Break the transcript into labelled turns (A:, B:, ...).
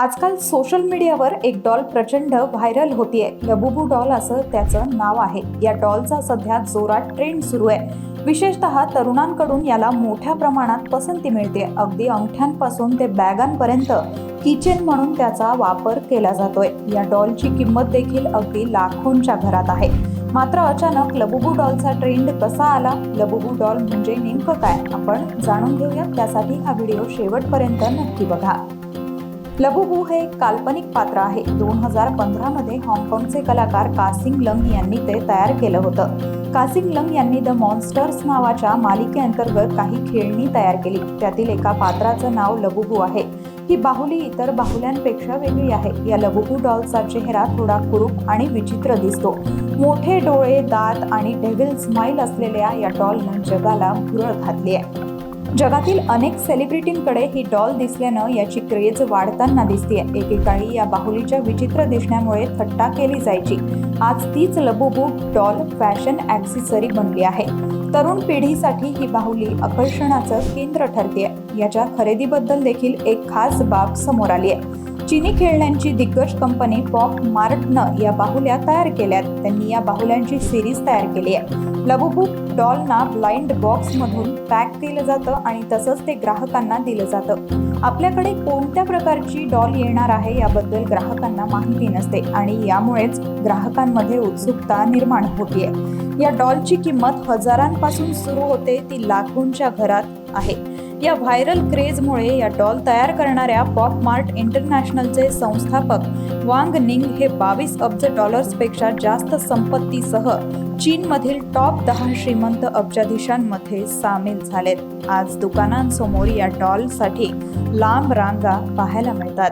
A: आजकाल सोशल मीडियावर एक डॉल प्रचंड व्हायरल होतीये. लबुबू डॉल असं त्याचं नाव आहे. या डॉलचा सध्या जोरात ट्रेंड सुरू आहे. विशेषतः तरुणांकडून याला मोठ्या प्रमाणात पसंती मिळते अगदी अंगठ्यांपासून ते बॅगांपर्यंत किचन म्हणून त्याचा वापर केला जातोय. या डॉलची किंमत देखील अगदी लाखोंच्या घरात आहे. मात्र अचानक लबुबू डॉलचा ट्रेंड कसा आला? लबुबू डॉल म्हणजे नेमकं काय? आपण जाणून घेऊया. त्यासाठी हा व्हिडिओ शेवटपर्यंत नक्की बघा. लबुबू हे एक काल्पनिक पात्र आहे. दोन हजार पंधरामध्ये हाँगकाँगचे कलाकार कासिंग लंग यांनी ते तयार केलं होतं. कासिंग लंग यांनी द मॉन्स्टर्स नावाच्या मालिकेअंतर्गत काही खेळणी तयार केली. त्यातील एका पात्राचं नाव लबुबू आहे. ही बाहुली इतर बाहुल्यांपेक्षा वेगळी आहे. या लबुबू डॉलचा चेहरा थोडा कुरूप आणि विचित्र दिसतो. मोठे डोळे दात आणि डेव्हिल स्माईल असलेल्या या डॉलनं जगाला भुरळ घातली आहे. जगातील अनेक सेलिब्रिटींकडे ही डॉल दिसल्यानं याची क्रेज वाढताना दिसते एकेकाळी या बाहुलीच्या विचित्र दिसण्यामुळे थट्टा केली जायची. आज तीच लबुबू डॉल फॅशन ॲक्सेसरी बनली आहे. तरुण पिढीसाठी ही बाहुली आकर्षणाचं केंद्र ठरते याच्या खरेदीबद्दल देखील एक खास बाब समोर आली आहे चिनी खेळण्यांची दिग्गज कंपनी पॉप मार्टनं या बाहुल्या तयार केल्यात. त्यांनी या बाहुल्यांची सिरीज तयार केली आहे. लघुभूत डॉलना ब्लाइंड बॉक्समधून पॅक केलं जातं आणि तसंच ते ग्राहकांना दिलं जातं. आपल्याकडे कोणत्या प्रकारची डॉल येणार आहे याबद्दल ग्राहकांना माहिती नसते आणि यामुळेच ग्राहकांमध्ये उत्सुकता निर्माण होतीये. या डॉलची किंमत हजारांपासून सुरू होते ती लाखोंच्या घरात आहे. या व्हायरल क्रेजमुळे या डॉल तयार करणाऱ्या पॉप मार्ट इंटरनॅशनलचे संस्थापक वांग निंग हे बावीस अब्ज डॉलर्सपेक्षा जास्त संपत्तीसह चीनमधील टॉप दहा श्रीमंत अब्जाधीशांमध्ये सामील झालेत. आज दुकानांसमोर या डॉलसाठी लांब रांगा पाहायला मिळतात.